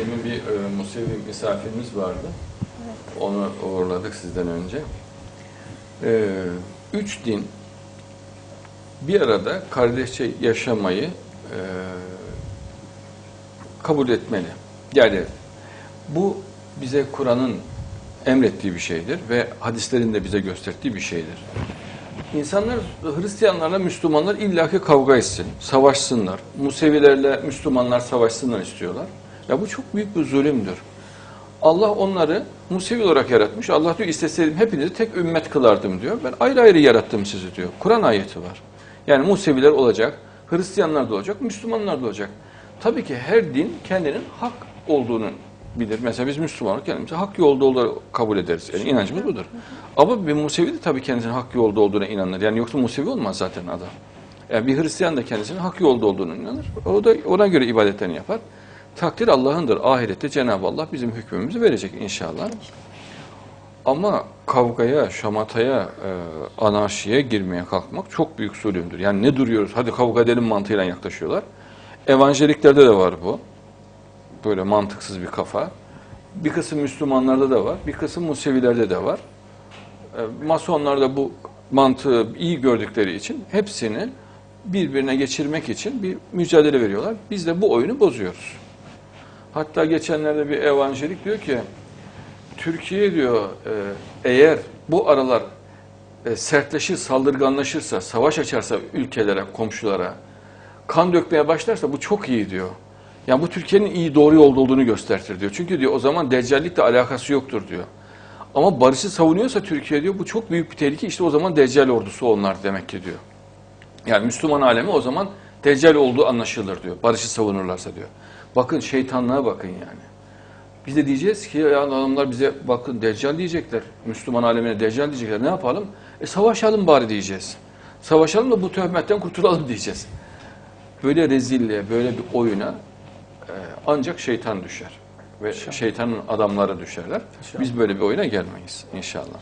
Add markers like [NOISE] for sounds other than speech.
Demin bir e, Musevi misafirimiz vardı. Onu uğurladık sizden önce. E, üç din bir arada kardeşçe yaşamayı e, kabul etmeli. Yani bu bize Kur'an'ın emrettiği bir şeydir ve hadislerin de bize gösterdiği bir şeydir. İnsanlar, Hristiyanlarla Müslümanlar illaki kavga etsin, savaşsınlar. Musevilerle Müslümanlar savaşsınlar istiyorlar. Ya bu çok büyük bir zulümdür. Allah onları Musevi olarak yaratmış. Allah diyor isteseydim hepinizi tek ümmet kılardım diyor. Ben ayrı ayrı yarattım sizi diyor. Kur'an ayeti var. Yani Museviler olacak, Hristiyanlar da olacak, Müslümanlar da olacak. Tabii ki her din kendinin hak olduğunu bilir. Mesela biz Müslümanlar kendimizi hak yolda olduğunu kabul ederiz. Yani inancımız budur. Ama bir Musevi de tabii kendisinin hak yolda olduğuna inanır. Yani yoksa Musevi olmaz zaten adam. Yani bir Hristiyan da kendisinin hak yolda olduğunu inanır. O da ona göre ibadetlerini yapar. Takdir Allah'ındır. Ahirette Cenab-ı Allah bizim hükmümüzü verecek inşallah. Ama kavgaya, şamataya, e, anarşiye girmeye kalkmak çok büyük zulümdür. Yani ne duruyoruz, hadi kavga edelim mantığıyla yaklaşıyorlar. Evanjeliklerde de var bu. Böyle mantıksız bir kafa. Bir kısım Müslümanlarda da var, bir kısım Musevilerde de var. E, Masonlar da bu mantığı iyi gördükleri için hepsini birbirine geçirmek için bir mücadele veriyorlar. Biz de bu oyunu bozuyoruz. Hatta geçenlerde bir evangelik diyor ki Türkiye diyor e, eğer bu aralar e, sertleşir, saldırganlaşırsa, savaş açarsa ülkelere, komşulara, kan dökmeye başlarsa bu çok iyi diyor. Yani bu Türkiye'nin iyi doğru yolda olduğunu göstertir diyor. Çünkü diyor o zaman deccallikle alakası yoktur diyor. Ama barışı savunuyorsa Türkiye diyor bu çok büyük bir tehlike. İşte o zaman deccal ordusu onlar demek ki diyor. Yani Müslüman alemi o zaman deccal olduğu anlaşılır diyor. Barışı savunurlarsa diyor. Bakın şeytanlığa bakın yani. Biz de diyeceğiz ki ya adamlar bize bakın deccal diyecekler. Müslüman alemine deccal diyecekler. Ne yapalım? E savaşalım bari diyeceğiz. Savaşalım da bu töhmetten kurtulalım [LAUGHS] diyeceğiz. Böyle rezilliğe, böyle bir oyuna e, ancak şeytan düşer. Ve şeytanın adamları düşerler. Biz böyle bir oyuna gelmeyiz inşallah.